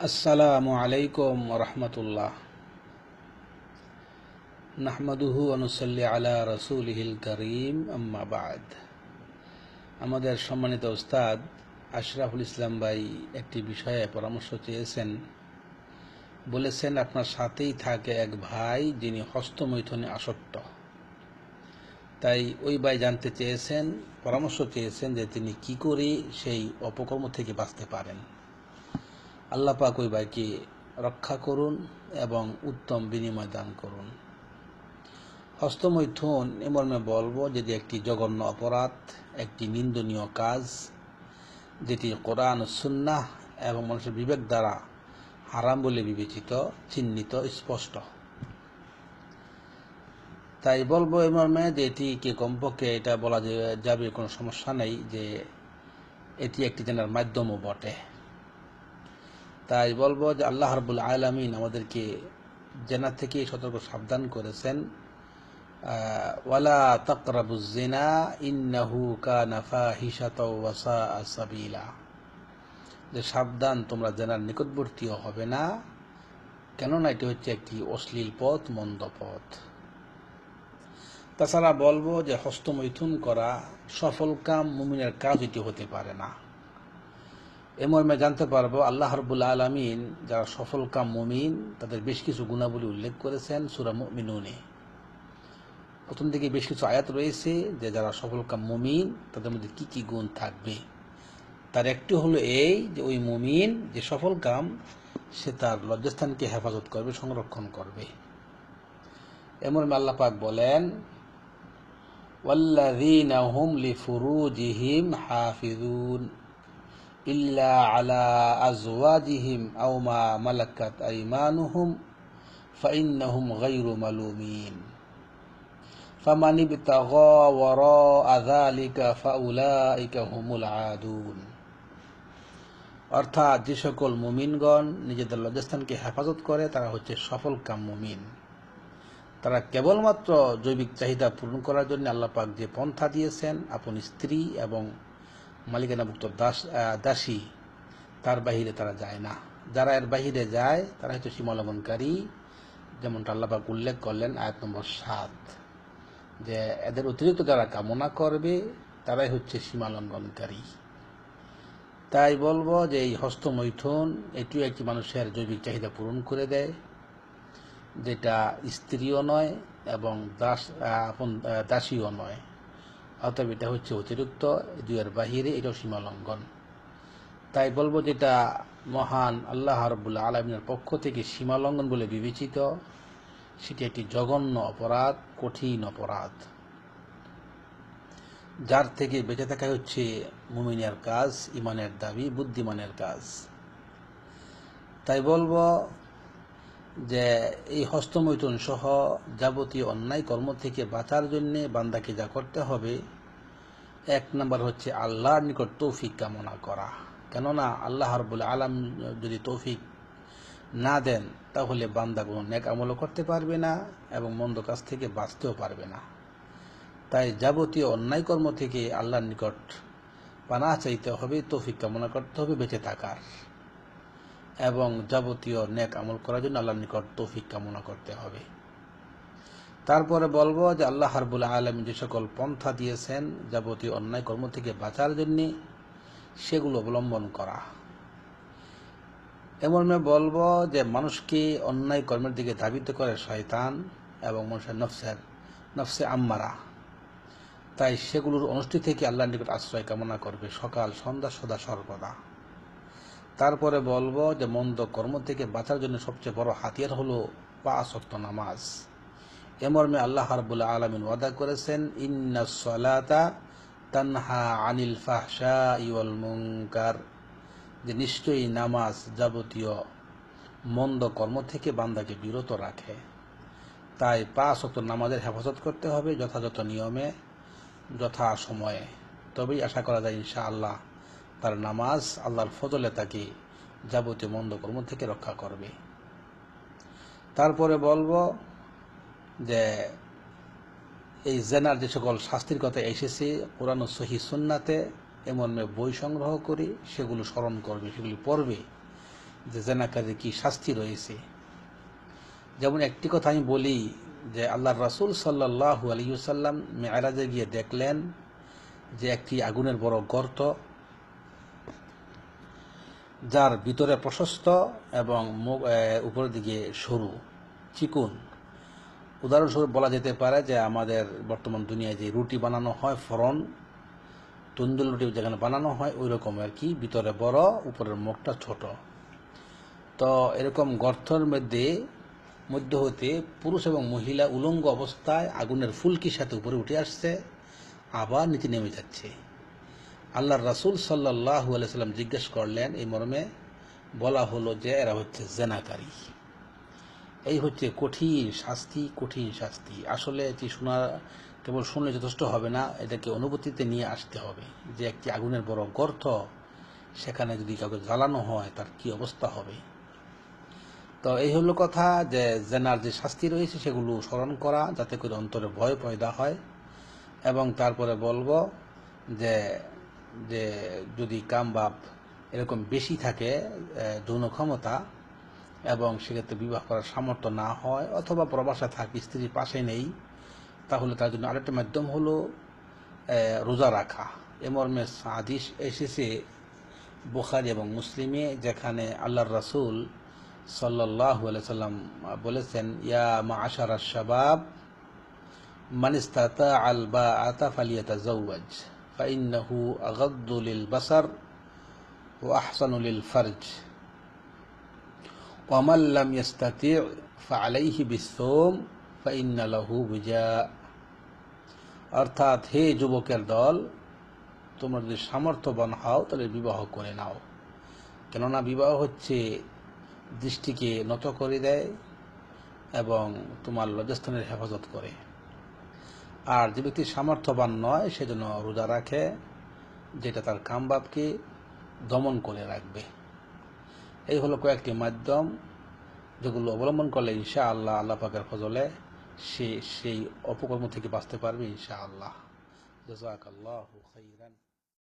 আসসালামু আলাইকুম রহমতুল্লাহ। নাহমাদুহু অনুসল্লি আলা রসুলহিল করিম, আম্মা বাদ। আমাদের সম্মানিত উস্তাদ আশরাফুল ইসলাম ভাই একটি বিষয়ে পরামর্শ চেয়েছেন। বলেছেন, আপনার সাথেই থাকে এক ভাই যিনি হস্তমৈথনে আসক্ত। তাই ওই ভাই জানতে চেয়েছেন, পরামর্শ চেয়েছেন যে তিনি কি করে সেই অপকর্ম থেকে বাঁচতে পারেন। আল্লাহ পাক ওই ভাইকে রক্ষা করুন এবং উত্তম বিনিময় দান করুন। হস্তমৈথুন, এ মর্মে বলব যেটি একটি জঘন্য অপরাধ, একটি নিন্দনীয় কাজ, যেটি কোরআন সুন্নাহ এবং মানুষের বিবেক দ্বারা হারাম বলে বিবেচিত, চিহ্নিত, স্পষ্ট। তাই বলব এ মর্মে যে এটিকে কমপক্ষে এটা বলা যাবে কোনো সমস্যা নেই যে এটি একটি জানার মাধ্যমও বটে। তাই বলব যে আল্লাহ রবুল আলমিন আমাদেরকে জেনা থেকে সতর্ক সাবধান করেছেন। ওয়ালা তকরাবুজিনা ইন্নাহু কানা ফাহিশাতা ওয়া সাআ সাবিলা। যে সাবধান, তোমরা জেনার নিকটবর্তীও হবে না, কেননা এটি হচ্ছে একটি অশ্লীল পথ, মন্দ পথ। তাছাড়া বলব যে হস্তমৈথুন করা সফল কাম মুমিনের কাজ এটি হতে পারে না। এ মর্মে জানতে পারব আল্লাহ হরবুল আলমিন যারা সফল কাম মমিন, তাদের বেশ কিছু গুণাবলী উল্লেখ করেছেন সুরাম মিনুনে প্রথম দিকে বেশ কিছু আয়াত রয়েছে যে যারা সফল কাম মমিন, তাদের মধ্যে কি কি গুণ থাকবে? তার একটি হলো এই যে ওই মমিন যে সফল কাম, সে তার লজ্জাস্থানকে হেফাজত করবে, সংরক্ষণ করবে। এমন আল্লাহ পাক বলেন ওয়াল্লাদিন হুম লি ফুরুজিহিম হাফিজুন على أزواجهم أو ما ملكت أيمانهم فإنهم غير ملومين فمن ابتغى وراء ذلك فأولئك هم العادون অর্থাৎ যে সকল মুমিনগণ নিজেদের লজ্জাস্থানকে হেফাজত করে তারা হচ্ছে সফল কাম মুমিন তারা কেবলমাত্র জৈবিক চাহিদা পূরণ করার জন্য আল্লাহ পাক যে পন্থা দিয়েছেন আপন স্ত্রী এবং মালিকানাভুক্ত দাস দাসী, তার বাহিরে তারা যায় না। যারা এর বাহিরে যায়, তারা হয়তো সীমালঙ্ঘনকারী, যেমনটা আল্লাপাক উল্লেখ করলেন আয়াত নম্বর সাত, যে এদের অতিরিক্ত যারা কামনা করবে, তারাই হচ্ছে সীমালঙ্ঘনকারী। তাই বলব যে এই হস্তমৈথুন, এটিও একটি মানুষের জৈবিক চাহিদা পূরণ করে দেয়, যেটা স্ত্রীও নয় এবং দাস দাসীও নয়। অতএব এটা হচ্ছে অতিরিক্ত দুয়ের বাহিরে, এটাও সীমালঙ্ঘন তাই বলব যেটা মহান আল্লাহ রবুল্লা আলমিনের পক্ষ থেকে সীমালঙ্ঘন বলে বিবেচিত। সেটি একটি জঘন্য অপরাধ, কঠিন অপরাধ। যার থেকে বেঁচে থাকা হচ্ছে মুমিনের কাজ ইমানের দাবি, বুদ্ধিমানের কাজ। তাই বলব যে এই হস্তমৈথুন সহ যাবতীয় অন্যায় কর্ম থেকে বাঁচার জন্য বান্দাকে যা করতে হবে, এক নম্বর হচ্ছে আল্লাহর নিকট তৌফিক কামনা করা। কেননা আল্লাহ রবুল আলম যদি তৌফিক না দেন, তাহলে বান্দা কোনো নেক আমলও করতে পারবে না এবং মন্দ কাজ থেকে বাঁচতেও পারবে না। তাই যাবতীয় অন্যায় কর্ম থেকে আল্লাহর নিকট পানা চাইতে হবে, তৌফিক কামনা করতে হবে, বেঁচে থাকার। এবং যাবতীয় নেক আমল করার জন্য আল্লাহর নিকট তৌফিক কামনা করতে হবে। তারপরে বলব যে আল্লাহ হারবুল আলম যে সকল পন্থা দিয়েছেন, যাবতীয় অন্যায় কর্ম থেকে বাঁচার জন্যে সেগুলো অবলম্বন করা। এমন বলব যে মানুষকে অন্যায় কর্মের দিকে ধাবিত করে শয়তান এবং মানুষের নফসের, নফসে আম্মারা। তাই সেগুলোর অনুষ্ঠিত থেকে আল্লাহর নিকট আশ্রয় কামনা করবে সকাল, সন্ধ্যা, সদা, সর্বদা। তারপরে বলব যে মন্দ কর্ম থেকে বাঁচার জন্য সবচেয়ে বড় হাতিয়ার হলো পাঁচক্ত নামাজ। এমর্মে আল্লাহ রাবুল্লাহ আলমিন ওয়াদা করেছেন, ইন্না সলাতা তানহা আনিল ফাহসা ইউল মুঙ্কার যে নিশ্চয়ই নামাজ যাবতীয় মন্দ কর্ম থেকে বান্দাকে বিরত রাখে। তাই পাঁচ অক্ট নামাজের হেফাজত করতে হবে যথাযথ নিয়মে, যথা সময়ে। তবেই আশা করা যায় ইনশা আল্লাহ তার নামাজ আল্লাহর ফজলে তাকে যাবতীয় মন্দ কর্ম থেকে রক্ষা করবে। তারপরে বলব যে, এই জেনার যে সকল শাস্তির কথা এসেছে, কোরআন সহি সুন্নাতে এমন বই সংগ্রহ করে, সেগুলো স্মরণ করবে, সেগুলি পড়বে যে জেনাকারীর কি শাস্তি রয়েছে। যেমন একটি কথা আমি বলি যে আল্লাহ রাসুল সাল্লাহ আলিউসাল্লাম মেয়ারাজে গিয়ে দেখলেন যে, একটি আগুনের বড় গর্ত যার ভিতরে প্রশস্ত এবং উপরের দিকে সরু, চিকুন। উদাহরণস্বরূপ বলা যেতে পারে যে আমাদের বর্তমান দুনিয়ায় যে রুটি বানানো হয় ফরন তন্দুর রুটি যেখানে বানানো হয়, ওই রকম আর কি। ভিতরে বড়, উপরের মুখটা ছোট। তো এরকম গর্তের মধ্যে, মধ্য হতে পুরুষ এবং মহিলা উলঙ্গ অবস্থায় আগুনের ফুলকির সাথে উপরে উঠে আসছে, আবার নিচে নেমে যাচ্ছে। আল্লাহর রাসূল আলাইহি সাল্লাম জিজ্ঞেস করলেন, এই মর্মে বলা হলো যে এরা হচ্ছে জেনাকারী। এই হচ্ছে কঠিন শাস্তি কঠিন শাস্তি। আসলে এটি শোনা, কেবল শুনলে যথেষ্ট হবে না, এটাকে অনুভূতিতে নিয়ে আসতে হবে। যে একটি আগুনের বড় গর্ত, সেখানে যদি কাউকে জ্বালানো হয়, তার কি অবস্থা হবে? তো এই হলো কথা যে জেনার যে শাস্তি রয়েছে, সেগুলো স্মরণ করা, যাতে করে অন্তরে ভয় পয়দা হয়। এবং তারপরে বলব যে যে যদি কাম বাপ এরকম বেশি থাকে যৌন ক্ষমতা এবং সেক্ষেত্রে বিবাহ করার সামর্থ্য না হয় অথবা প্রবাসে থাকে স্ত্রীর পাশে নেই, তাহলে তার জন্য আরেকটা মাধ্যম হলো রোজা রাখা। এ মর্মে এসেছে, বুখারি এবং মুসলিমে, যেখানে আল্লাহর রাসূল আলাইহি সাল্লাম বলেছেন, ইয়া মাআশারা শাবাব, মান ইস্তাতা আল বাআতা ফালিয়াতাজাওয়াজ। বাসার ওয়া আহসানু লিল ফারজ ওয়ামান লাম ইয়াস্তাতি' ফাআলাইহি বিসসাওম ফাইন্না লাহু বিজা অর্থাৎ হে যুবকের দল, তোমরা যদি সামর্থ্যবান হও, তাহলে বিবাহ করে নাও। কেননা বিবাহ হচ্ছে দৃষ্টিকে নত করে দেয় এবং তোমার লজ্জাস্থানের হেফাজত করে। আর যে ব্যক্তি সামর্থ্যবান নয় সেজন্য রোজা রাখে, যেটা তার কামবাপকে দমন করে রাখবে। এই হলো কয়েকটি মাধ্যম যেগুলো অবলম্বন করলে ইনশা আল্লাহ আল্লাহ পাকের ফজলে সে সেই অপকর্ম থেকে বাঁচতে পারবে ইনশা আল্লাহ জাজাক আল্লাহ